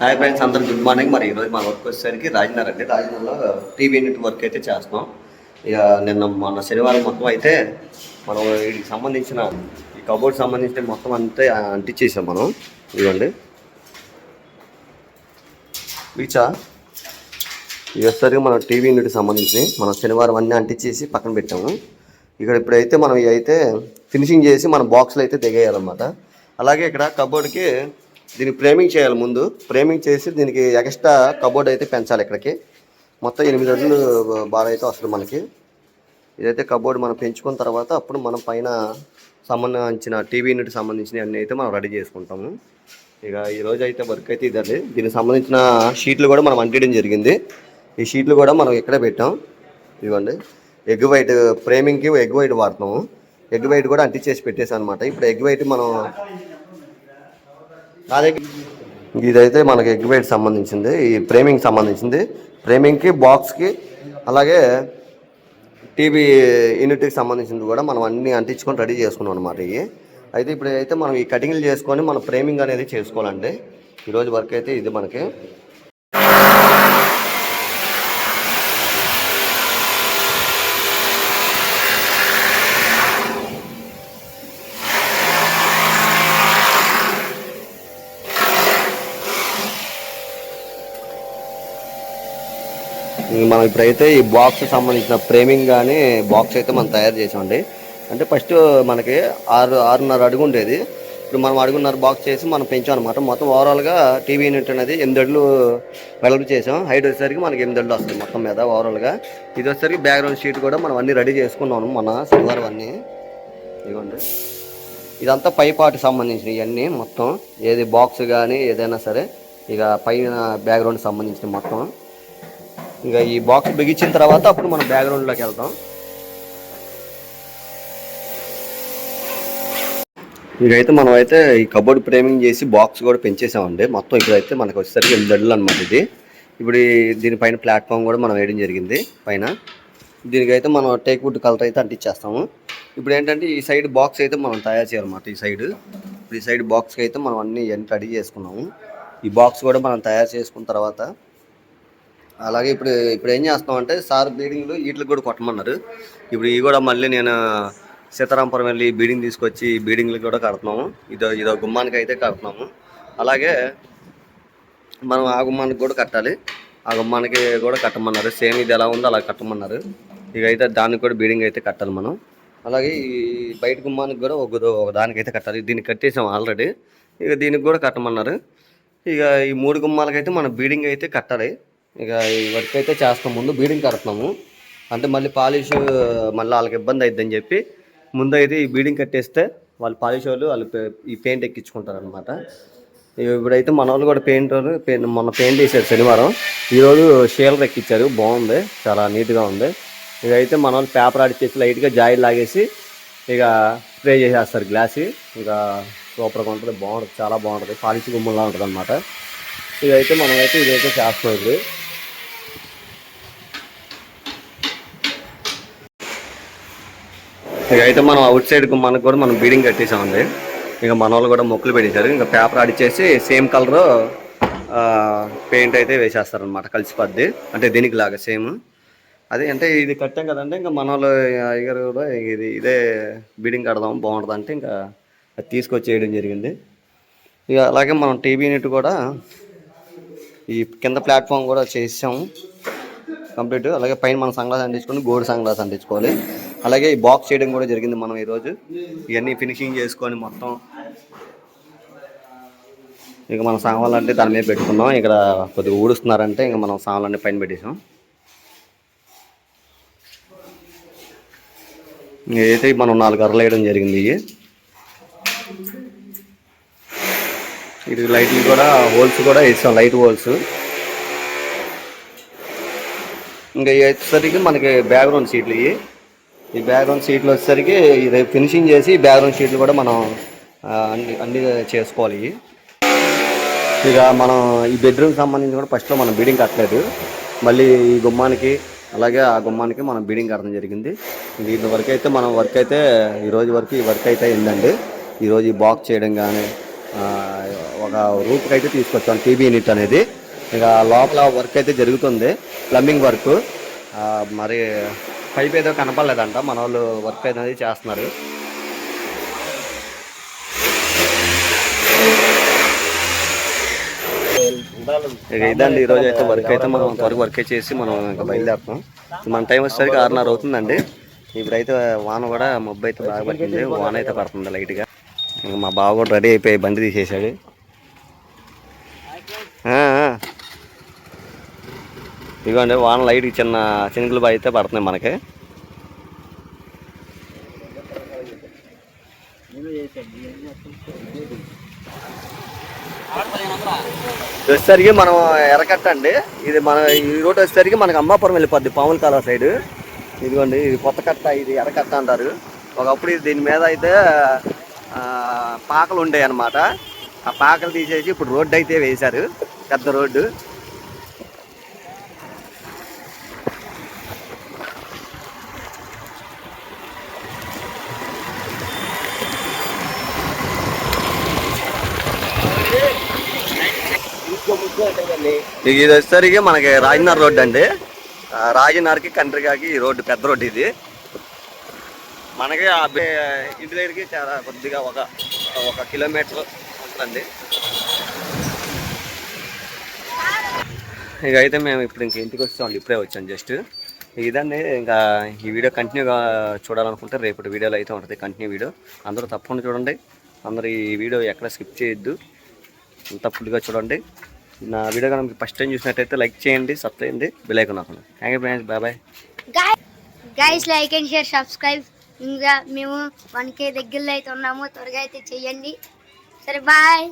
Hi friends అందరూ good morning మరి ఈరోజు మా వర్క్ వచ్చేసరికి రాజనగర్ అండి. రాజనగర్లో టీవీ యూనిట్ వర్క్ అయితే చేస్తున్నాం. ఇక నిన్న మొన్న శనివారం మొత్తం అయితే మనం వీటికి సంబంధించిన ఈ కబోర్డ్ సంబంధించిన మొత్తం అంతే అంటించేసాం మనం. ఇవ్వండి వీచా. ఇవి వచ్చేసరికి మన టీవీ యూనిట్కి సంబంధించి మనం శనివారం అన్నీ అంటించేసి పక్కన పెట్టాము. ఇక్కడ ఇప్పుడైతే మనం ఇవి అయితే ఫినిషింగ్ చేసి మన బాక్స్లో అయితే దిగేయాలన్నమాట అలాగే ఇక్కడ కబోర్డ్కి దీన్ని ఫ్రేమింగ్ చేయాలి ముందు. ఫ్రేమింగ్ చేసి దీనికి ఎక్స్ట్రా కబోర్డ్ అయితే పెంచాలి ఇక్కడికి. మొత్తం ఎనిమిది అడుగులు బాగా అయితే వస్తుంది మనకి. ఇదైతే కబోర్డ్ మనం పెంచుకున్న తర్వాత అప్పుడు మనం పైన సంబంధించిన టీవీ యూనిట్ సంబంధించిన అన్నీ అయితే మనం రెడీ చేసుకుంటాము. ఇక ఈరోజు అయితే వర్క్ అయితే ఇదండి. దీనికి సంబంధించిన షీట్లు కూడా మనం అంటించడం జరిగింది. ఈ షీట్లు కూడా మనం ఇక్కడే పెట్టాం. ఇదిగోండి. ఎగ్ వైట్ ఫ్రేమింగ్కి ఎగ్ వైట్ వాడతాము. ఎగ్ వైట్ కూడా అంటించేసి పెట్టేసాం అనమాట ఇప్పుడు ఎగ్ వైట్ మనం నా దగ్గర ఇదైతే మనకి ఎగ్ వైట్ సంబంధించింది ఈ ఫ్రేమింగ్ సంబంధించింది. ఫ్రేమింగ్కి బాక్స్కి అలాగే టీవీ యూనిట్కి సంబంధించింది కూడా మనం అన్ని అంటించుకొని రెడీ చేసుకున్నాం అనమాట ఇవి. అయితే ఇప్పుడు అయితే మనం ఈ కటింగ్లు చేసుకొని మనం ఫ్రేమింగ్ అనేది చేసుకోవాలండి. ఈరోజు వర్క్ అయితే ఇది మనకి మనం ఇప్పుడైతే ఈ బాక్స్ సంబంధించిన ఫ్రేమింగ్ కానీ బాక్స్ అయితే మనం తయారు చేసామండి. అంటే ఫస్ట్ మనకి ఆరు ఆరున్నర అడుగు ఉండేది. ఇప్పుడు మనం అడుగున్నర బాక్స్ చేసి మనం పెంచాం అనమాట మొత్తం ఓవరాల్గా టీవీ యూనిట్ అనేది ఎనిమిది అడుగులు వెడల్పు చేసాం. హైట్ వచ్చేసరికి మనకి ఎనిమిది అడుగులు వస్తుంది మొత్తం మీద ఓవరాల్గా ఇది వచ్చేసరికి బ్యాక్గ్రౌండ్ షీట్ కూడా మనం అన్నీ రెడీ చేసుకున్నాము మన సిల్వర్ అన్నీ. ఇదిగోండి. ఇదంతా పై పాటు సంబంధించిన ఇవన్నీ మొత్తం. ఏది బాక్స్ కానీ ఏదైనా సరే ఇక పైన బ్యాక్గ్రౌండ్ సంబంధించిన మొత్తం. ఇంకా ఈ బాక్స్ బిగించిన తర్వాత అప్పుడు మనం బ్యాక్గ్రౌండ్లోకి వెళ్తాం. ఇకైతే మనం అయితే ఈ కబోర్డ్ ఫ్రేమింగ్ చేసి బాక్స్ కూడా పెంచేసామండి. మొత్తం ఇప్పుడైతే మనకు వచ్చేసరికి ఎనిమిది అడుగులు అనమాట ఇది. ఇప్పుడు దీనిపైన ప్లాట్ఫామ్ కూడా మనం వేయడం జరిగింది పైన. దీనికైతే మనం టేక్ వుడ్ కలర్ అయితే అంటించేస్తాము. ఇప్పుడు ఏంటంటే ఈ సైడ్ బాక్స్ అయితే మనం తయారు చేయాలన్నమాట ఈ సైడ్ ఇప్పుడు ఈ సైడ్ బాక్స్కి అయితే మనం అన్ని ఇవన్నీ రెడీ చేసుకున్నాము. ఈ బాక్స్ కూడా మనం తయారు చేసుకున్న తర్వాత అలాగే ఇప్పుడు ఇప్పుడు ఏం చేస్తున్నాం అంటే సార్ బీడింగ్లు వీటికి కూడా కొట్టమన్నారు. ఇప్పుడు ఇవి కూడా మళ్ళీ నేను సీతారాంపురం వెళ్ళి బీడింగ్ తీసుకొచ్చి బీడింగ్లు కూడా కడుతున్నాము. ఇదో ఇదో గుమ్మానికి అయితే కడుతున్నాము. అలాగే మనం ఆ గుమ్మానికి కూడా కట్టాలి. ఆ గుమ్మానికి కూడా కట్టమన్నారు. సేమ్ ఇది ఎలా ఉందో అలా కట్టమన్నారు. ఇక అయితే దానికి కూడా బీడింగ్ అయితే కట్టాలి మనం. అలాగే ఈ బయట గుమ్మానికి కూడా ఒక ఒక దానికి అయితే కట్టాలి. దీన్ని కట్టేసాం ఆల్రెడీ ఇక దీనికి కూడా కట్టమన్నారు. ఇక ఈ మూడు గుమ్మాలకైతే మనం బీడింగ్ అయితే కట్టాలి. ఇక ఈ వర్క్ అయితే చేస్తాం. ముందు బీడింగ్ కడుతున్నాము. అంటే మళ్ళీ పాలిష్ మళ్ళీ వాళ్ళకి ఇబ్బంది అవుతుందని చెప్పి ముందు అయితే ఈ బీడింగ్ కట్టేస్తే వాళ్ళు పాలిష్ వాళ్ళు వాళ్ళు ఈ పెయింట్ ఎక్కించుకుంటారు అనమాట ఇప్పుడైతే మన వాళ్ళు కూడా పెయింట్ వాళ్ళు పెయింట్ మొన్న పెయింట్ వేసారు శనివారం. ఈరోజు షీలర్ ఎక్కించారు బాగుంది. చాలా నీట్గా ఉంది. ఇదైతే మన వాళ్ళు పేపర్ ఆడిచేసి లైట్గా జాయిల్ లాగేసి ఇక స్ప్రే చేసేస్తారు గ్లాస్. ఇక సూపర్గా ఉంటుంది. బాగుంటుంది. చాలా బాగుంటుంది. పాలిష్ గుమ్మలా ఉంటుంది అనమాట ఇదైతే మనమైతే ఇదైతే చేస్తాం ఇక అయితే మనం అవుట్ సైడ్ మనకు కూడా మనం బీడింగ్ కట్టేసామండి. ఇక మన వాళ్ళు కూడా మొక్కలు పెట్టేశారు. ఇంకా పేపర్ అడిచేసి సేమ్ కలర్ పెయింట్ అయితే వేసేస్తారనమాట కలిసిపోద్ది. అంటే దీనికి లాగా సేమ్ అదే అంటే ఇది కట్టాం కదంటే ఇంకా మన వాళ్ళు అయ్యగారు కూడా ఇది ఇదే బీడింగ్ కడదాం బాగుంటుంది అంటే ఇంకా అది తీసుకొచ్చి వేయడం జరిగింది. ఇక అలాగే మనం టీవీ యూనిట్ కూడా ఈ కింద ప్లాట్ఫామ్ కూడా చేసాము కంప్లీట్ అలాగే పైన మనం సంగ్లాస్ అంటించుకొని గోడు సంగ్లాస్ అంటించుకోవాలి. అలాగే ఈ బాక్స్ చేయడం కూడా జరిగింది మనం ఈరోజు. ఇవన్నీ ఫినిషింగ్ చేసుకొని మొత్తం ఇక మనం సామాన్లు దాని మీద పెట్టుకున్నాం. ఇక్కడ కొద్దిగా ఊడుస్తున్నారంటే ఇంకా మనం సామాన్లన్నీ పైన పెట్టేసాం. అయితే మనం నాలుగు అరలు వేయడం జరిగింది ఇవి ఇది లైట్లు కూడా హోల్స్ కూడా వేసాం లైట్ హోల్స్. ఇంకా వచ్చేసరికి మనకి బ్యాక్గ్రౌండ్ సీట్లు ఇవి. ఈ బ్యాక్గ్రౌండ్ సీట్లు వచ్చేసరికి ఇది ఫినిషింగ్ చేసి బ్యాక్గ్రౌండ్ సీట్లు కూడా మనం అన్ని అన్ని చేసుకోవాలి. ఇక మనం ఈ బెడ్రూమ్కి సంబంధించి కూడా ఫస్ట్లో మనం బీడింగ్ కట్టలేదు. మళ్ళీ ఈ గుమ్మానికి అలాగే ఆ గుమ్మానికి మనం బీడింగ్ కట్టడం జరిగింది. దీని వరకు అయితే మనం వర్క్ అయితే ఈరోజు వరకు ఈ వర్క్ అయితే అయిందండి. ఈరోజు ఈ బాక్స్ చేయడం కానీ ఒక రూప్కి అయితే తీసుకొచ్చాం టీబీ యూనిట్ అనేది. ఇక లోపల వర్క్ అయితే జరుగుతుంది ప్లంబింగ్ వర్క్. మరి పైప్ ఏదో కనపడలేదంట. మన వాళ్ళు వర్క్ అనేది చేస్తున్నారు. ఇదండి. ఈరోజు అయితే వర్క్ అయితే మనం త్వరగా వర్క్ చేసి మనం ఇంకా బయలుదేరుతాం. మన టైం వచ్చేసరికి ఆరున్నర అవుతుందండి. ఇప్పుడైతే వాన కూడా మబ్బు అయితే బాగా పడుతుంది వాన అయితే పడుతుంది లైట్గా. ఇంకా మా బావ కూడా రెడీ అయిపోయి బండి తీసేసాడు. ఇదిగోండి వాన లైట్ చిన్న చినుకులు బాగా అయితే పడుతున్నాయి మనకి. వచ్చేసరికి మనం ఎరకట్ట అండి ఇది మన ఈ రోడ్ వచ్చేసరికి మనకి అమ్మాపురం వెళ్ళిపోద్ది పాముల కాలువ సైడ్. ఇదిగోండి ఇది కొత్త కట్ట ఇది ఎరకట్ట అంటారు. ఒకప్పుడు ఇది దీని మీద అయితే పాకలు ఉండేవి అనమాట ఆ పాకలు తీసేసి ఇప్పుడు రోడ్డు అయితే వేశారు పెద్ద రోడ్డు. ఇది వచ్చేసరికి మనకి రాజనగర్ రోడ్డు అండి. ఆ రాజనగర్కి కంట్రికాకి ఈ రోడ్డు పెద్ద రోడ్డు ఇది. మనకి ఇంటి దగ్గరికి చాలా కొద్దిగా ఒక ఒక కిలోమీటర్ ఉంటుందండి. ఇక అయితే మేము ఇప్పుడు ఇంక ఇంటికి వచ్చామండి ఇప్పుడే వచ్చాం జస్ట్. ఇదండి ఇంకా ఈ వీడియో కంటిన్యూగా చూడాలనుకుంటే రేపటి వీడియోలో అయితే ఉంటుంది కంటిన్యూ వీడియో. అందరూ తప్పకుండా చూడండి. అందరూ ఈ వీడియో ఎక్కడ స్కిప్ చేయొద్దు. అంతా ఫుల్గా చూడండి. నా వీడియో కనుక ఫస్ట్ టైం చూసినట్టయితే లైక్ చేయండి సబ్స్క్రైబ్ చేయండి. Bell icon thank you friends bye bye guys like and share subscribe ఇంకా మేము వన్ కే దగ్గరలో అయితే ఉన్నాము. త్వరగా అయితే చేయండి. సరే బాయ్